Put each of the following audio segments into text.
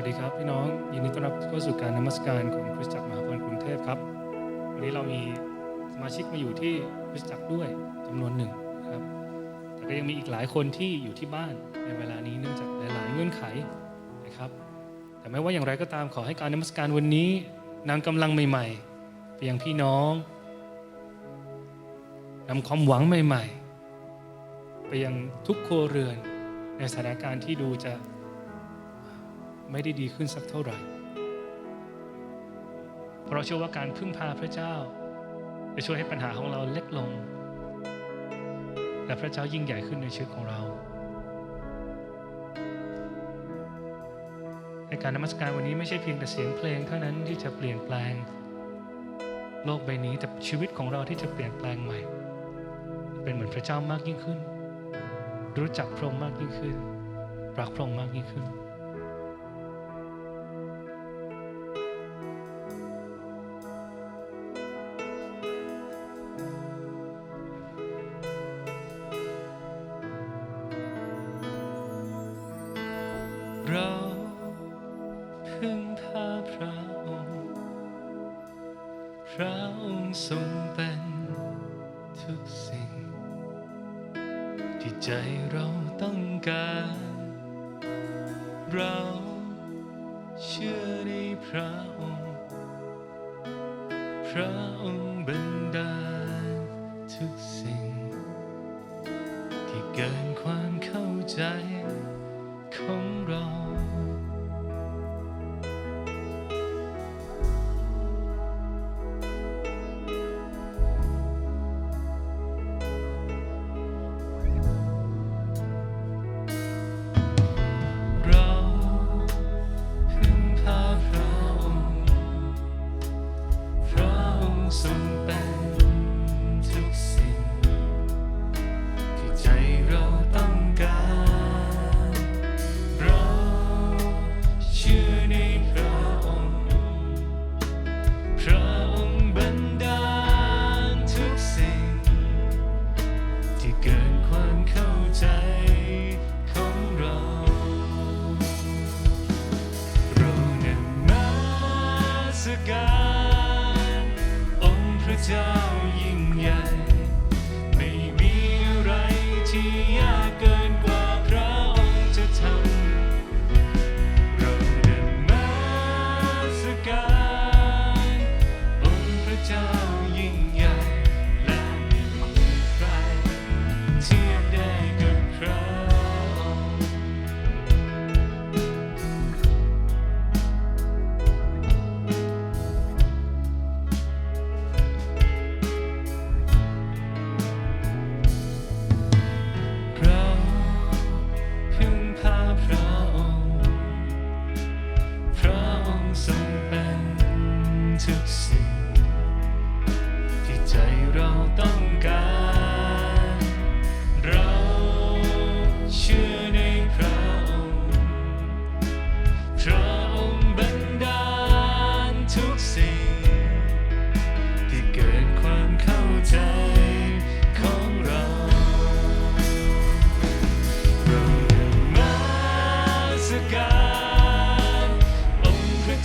วัสดีครับพี่น้องยินดีต้อนรับเข้าสู่การนมัสการของคริสตจักรมหาพรกรุงเทพครับ วันนี้เรามีสมาชิกมาอยู่ที่คริสตจักรด้วยจำนวนหนึ่งครับ แต่ก็ยังมีอีกหลายคนที่อยู่ที่บ้านในเวลานี้เนื่องจากหลายๆเงื่อนไขนะครับ แต่ไม่ว่าอย่างไรก็ตามขอให้การนมัสการวันนี้นำกำลังใหม่ๆไปยังพี่น้องนำความหวังใหม่ ๆ ไปยังทุกครัวเรือนในสถานการณ์ที่ดูจะ ไม่ได้ดีขึ้นสักเท่าไหร่ เพราะเราเชื่อว่าการพึ่งพาพระเจ้า จะช่วยให้ปัญหาของเราเล็กลง และพระเจ้ายิ่งใหญ่ขึ้นในชีวิตของเราในการนมัสการวันนี้ไม่ใช่เพียงแต่เสียงเพลงเท่านั้นที่จะเปลี่ยนแปลง โลกใบนี้แต่ชีวิตของเราที่จะเปลี่ยนแปลงใหม่ เป็นเหมือนพระเจ้ามากยิ่งขึ้น รู้จักพระองค์มากยิ่งขึ้น รักพระองค์มากยิ่งขึ้น สิ่ง ที่ใจเราต้องการ เราเชื่อในพระองค์ พระองค์บันดาลทุกสิ่ง ที่เกิน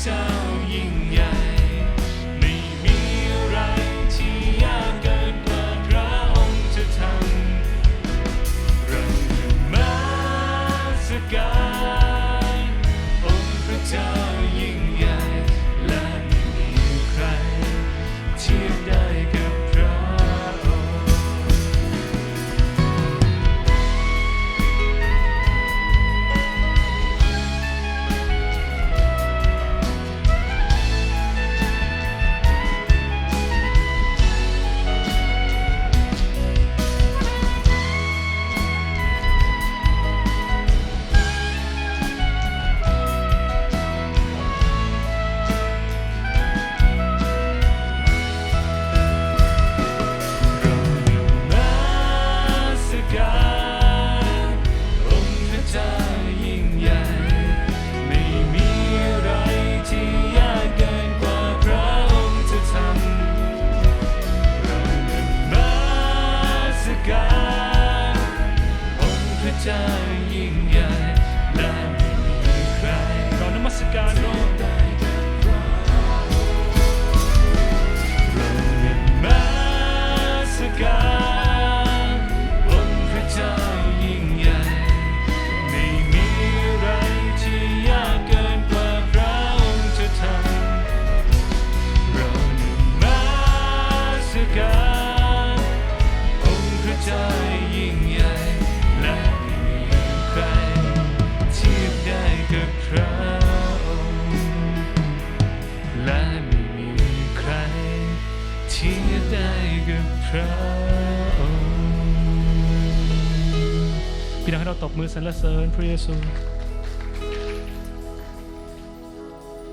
ก มือสรรเสริญพระเยซู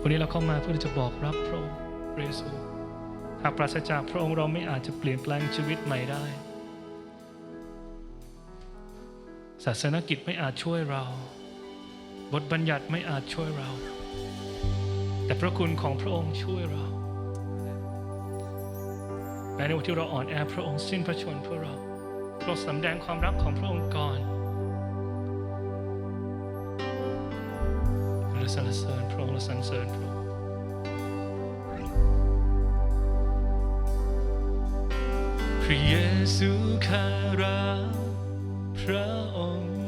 วันนี้เราเข้ามาเพื่อจะบอกรับพระองค์พระเยซูหากปราศจากพระองค์เราไม่อาจจะเปลี่ยนแปลงชีวิตใหม่ได้ ศาสนกิจไม่อาจช่วยเรา บทบัญญัติไม่อาจช่วยเรา แต่พระคุณของพระองค์ช่วยเราแม้ในวันที่เราอ่อนแอพระองค์สิ้นพระชนเพื่อเราโปรดสำแดงความรักของพระองค์ก่อน และสรรเสริญพระองค์และสรรเสริญพระองค์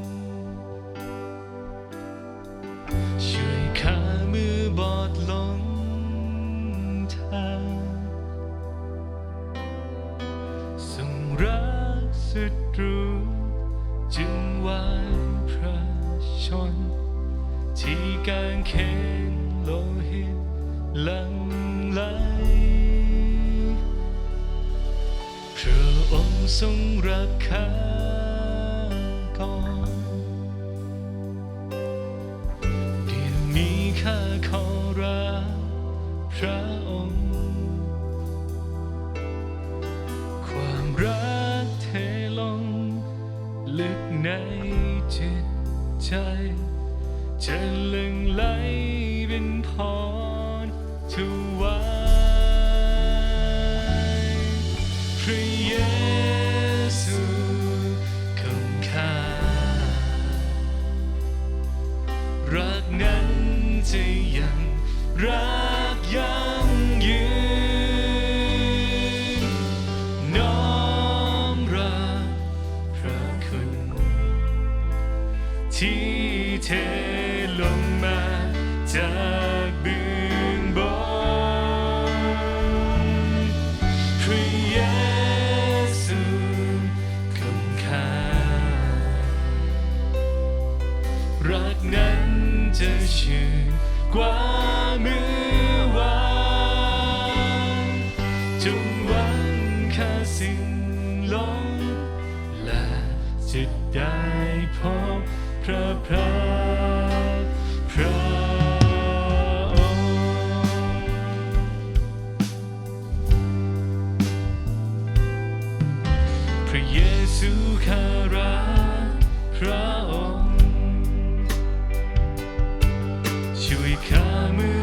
ระองค์ทรงรักข้าก่อนเดี๋ยวนี้ข้าขอ ที่เทลงมาจากเบื้องบนพระเยซูของข้ารักนั้นจะชื่นกว่ามือ ช่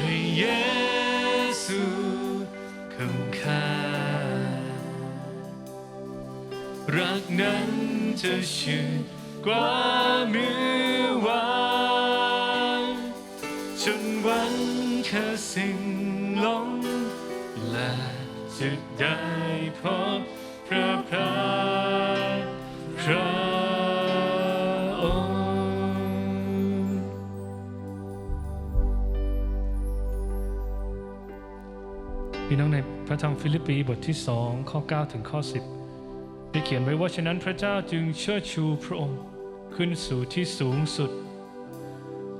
พระเยซูของข้ารักนั้นจะชื่นกว่ามือวานจนวันแค่สิ้นลมและจะได้พบพระพา ระธรรมฟิลิปปีบทที่2ข้อ 9 ถึงข้อ 10 ได้เขียนไว้ว่าฉะนั้นพระเจ้าจึงเชิดชูพระองค์ขึ้นสู่ที่สูงสุด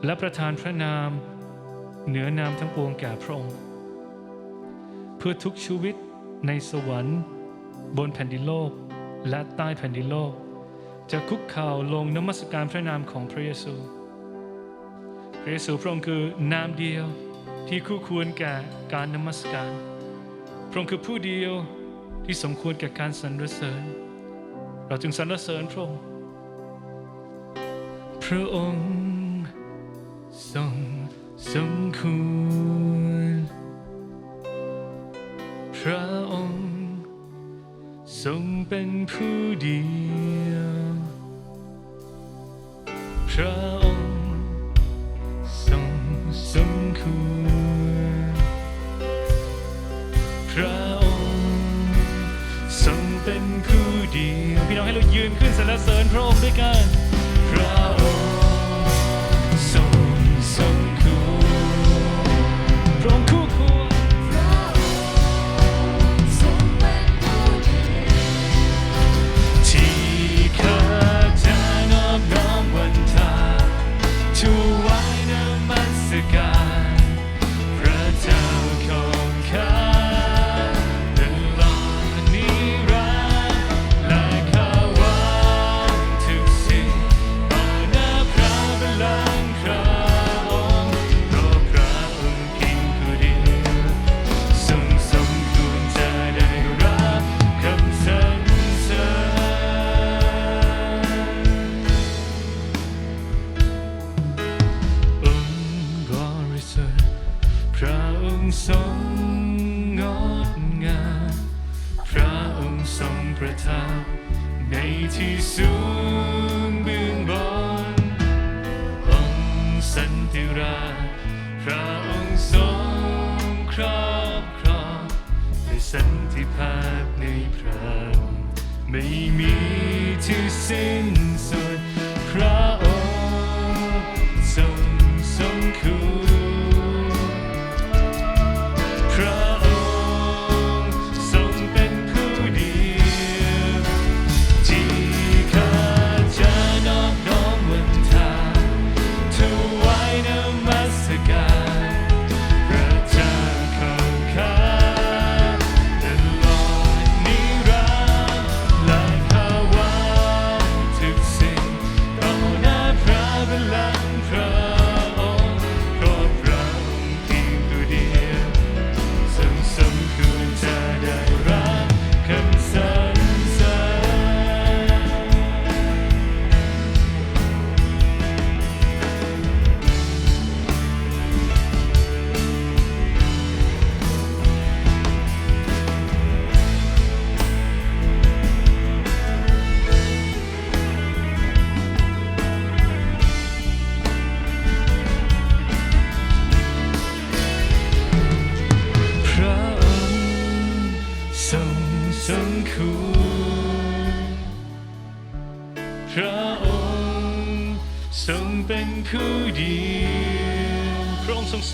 และประทานพระนาม เหนือนามทั้งปวงแก่พระองค์ เพื่อทุกชีวิตในสวรรค์ บนแผ่นดินโลกและใต้แผ่นดินโลก จะคุกเข่าลงนมัสการพระนามของพระเยซู พระเยซูพระองค์คือนามเดียวที่คู่ควรแก่การนมัสการ พระองค์คือผู้เดียวที่สมควรแก่การสรรเสริญ เราจึงสรรเสริญพระองค์พระองค์ทรงสมควร พระองค์ทรงเป็นผู้เดียว พระองค์ เป็นคู่เดียวพี่น้องให้เรายืนขึ้นสรรเสริญพระองค์ด้วยกันพระองค์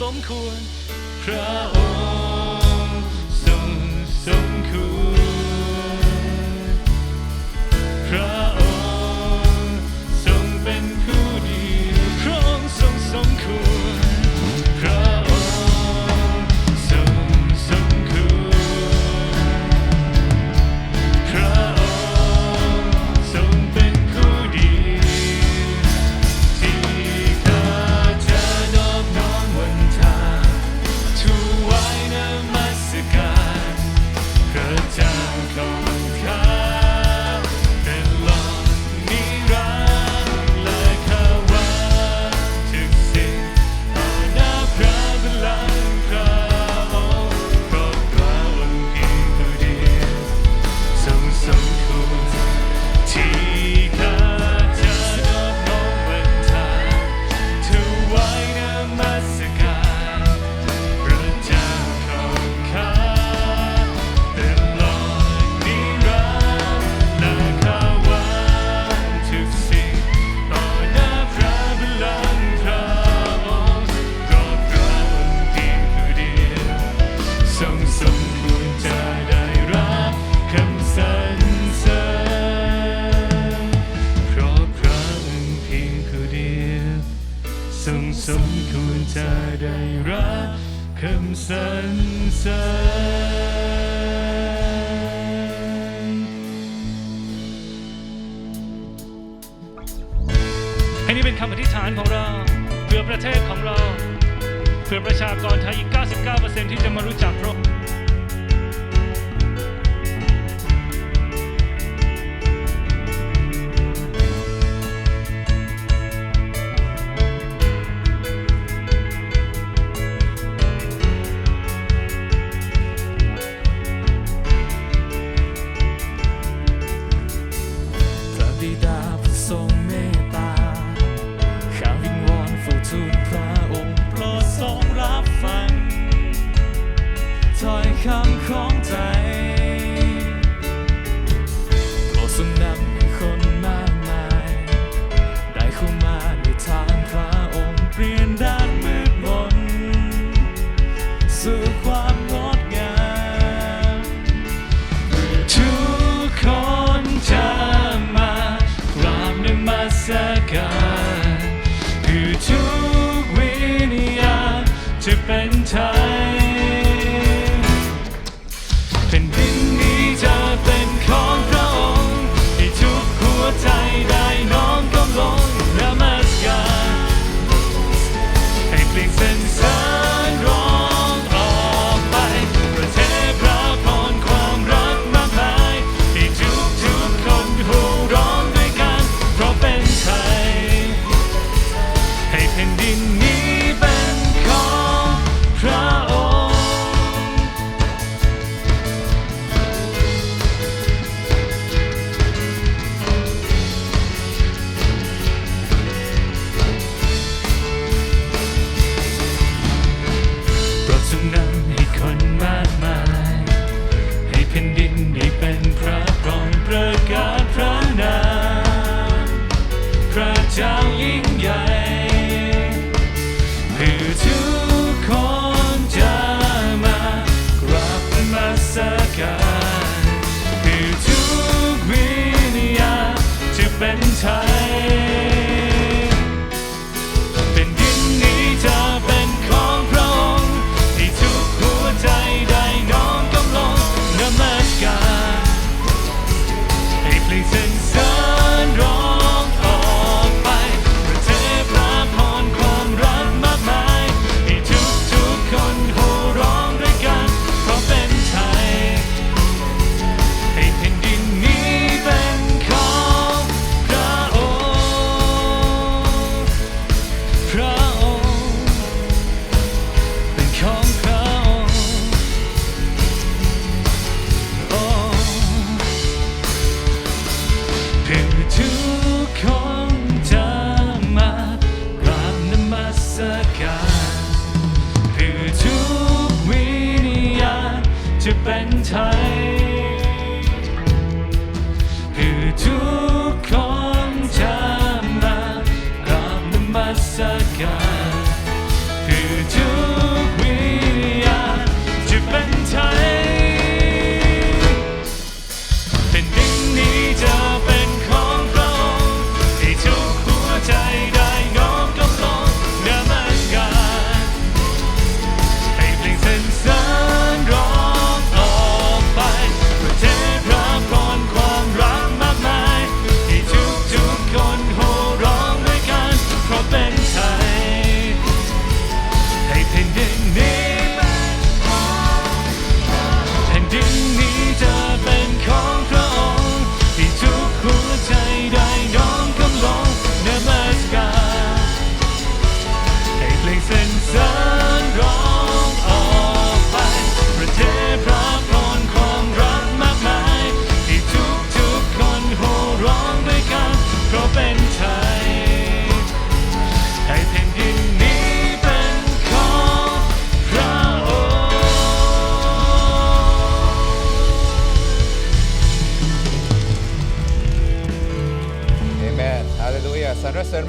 สมควรพระองค์ารของเรา เพื่อประเทศของเรา เพื่อประชากรไทยอีก 99%ที่จะมารู้จักพระองค์ And.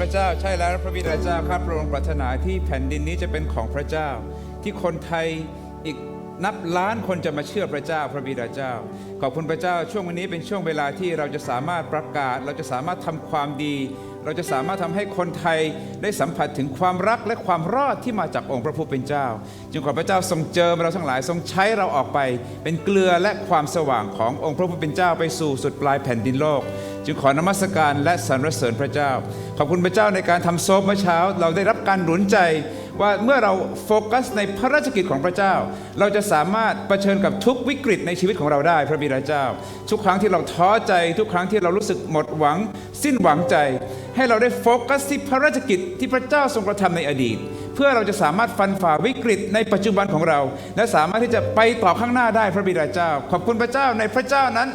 พระเจ้าใช่แล้วพระบิดาเจ้าข้าพระองค์ปรารถนาที่แผ่นดินนี้จะเป็นของพระเจ้า ที่คนไทยอีกนับล้านคนจะมาเชื่อพระเจ้าพระบิดาเจ้า ขอบคุณพระเจ้าช่วงวันนี้เป็นช่วงเวลาที่เราจะสามารถประกาศ เราจะสามารถทำความดี เราจะสามารถทำให้คนไทยได้สัมผัสถึงความรักและความรอดที่มาจากองค์พระผู้เป็นเจ้า จึงขอพระเจ้าทรงเจิมเราทั้งหลายทรงใช้เราออกไป เป็นเกลือและความสว่างขององค์พระผู้เป็นเจ้าไปสู่สุดปลายแผ่นดินโลก จึงขอนมัสการและสรรเสริญพระเจ้า ขอบคุณพระเจ้าในการทำโซฟเมื่อเช้า เราได้รับการหนุนใจว่าเมื่อเราโฟกัสในพระราชกิจของพระเจ้า เราจะสามารถเผชิญกับทุกวิกฤตในชีวิตของเราได้ พระบิดาเจ้า ทุกครั้งที่เราท้อใจ ทุกครั้งที่เรารู้สึกหมดหวัง สิ้นหวังใจ ให้เราได้โฟกัสที่พระราชกิจที่พระเจ้าทรงกระทำในอดีต เพื่อเราจะสามารถฟันฝ่าวิกฤตในปัจจุบันของเรา และสามารถที่จะไปต่อข้างหน้าได้พระบิดาเจ้า ขอบคุณพระเจ้าในพระเจ้านั้น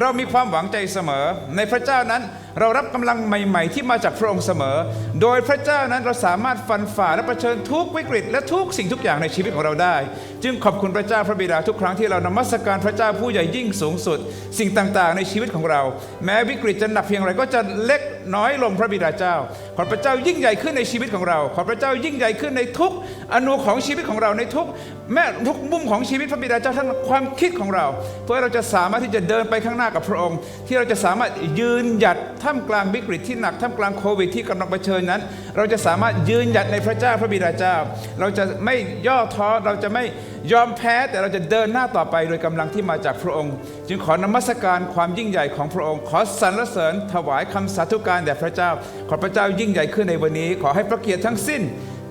เรามีความหวังใจเสมอ ในพระเจ้านั้นเรารับกำลังใหม่ ๆ ที่มาจากพระองค์เสมอ โดยพระเจ้านั้นเราสามารถฟันฝ่าและเผชิญทุกวิกฤต และทุกสิ่งทุกอย่างในชีวิตของเราได้ จึงขอบคุณพระเจ้าพระบิดาทุกครั้งที่เรานมัสการพระเจ้าผู้ใหญ่ยิ่งสูงสุด สิ่งต่างๆ ในชีวิตของเรา แม้วิกฤตจะหนักเพียงไรก็จะเล็กน้อยลงพระบิดาเจ้า ขอพระเจ้ายิ่งใหญ่ขึ้นในชีวิตของเรา ขอพระเจ้ายิ่งใหญ่ขึ้นในทุกอนุของชีวิตของเราในทุกแม้ทุกมุมของชีวิตพระบิดาเจ้าทั้งความคิดของเรา เพื่อเราจะสามารถที่จะเดินไปข้างหน้ากับพระองค์ ที่เราจะสามารถยืนหยัดท่ามกลางวิกฤตที่หนักท่ามกลางโควิดที่กำลังเผชิญนั้น เราจะสามารถยืนหยัดในพระเจ้าพระบิดาเจ้า เราจะไม่ย่อท้อเราจะไม่ยอมแพ้แต่เราจะเดินหน้าต่อไปโดยกำลังที่มาจากพระองค์ จึงขอนมัสการความยิ่งใหญ่ของพระองค์ ขอสรรเสริญถวายคำสาธุการแด่พระเจ้า ขอพระเจ้ายิ่งใหญ่ขึ้นในวันนี้ ขอให้พระเกียรติทั้งสิ้น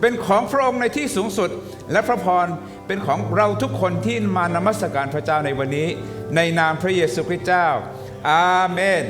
เป็นของพระองค์ในที่สูงสุด และพระพรเป็นของเราทุกคนที่มานมัสการพระเจ้าในวันนี้ ในนามพระเยซูคริสต์เจ้า อาเมน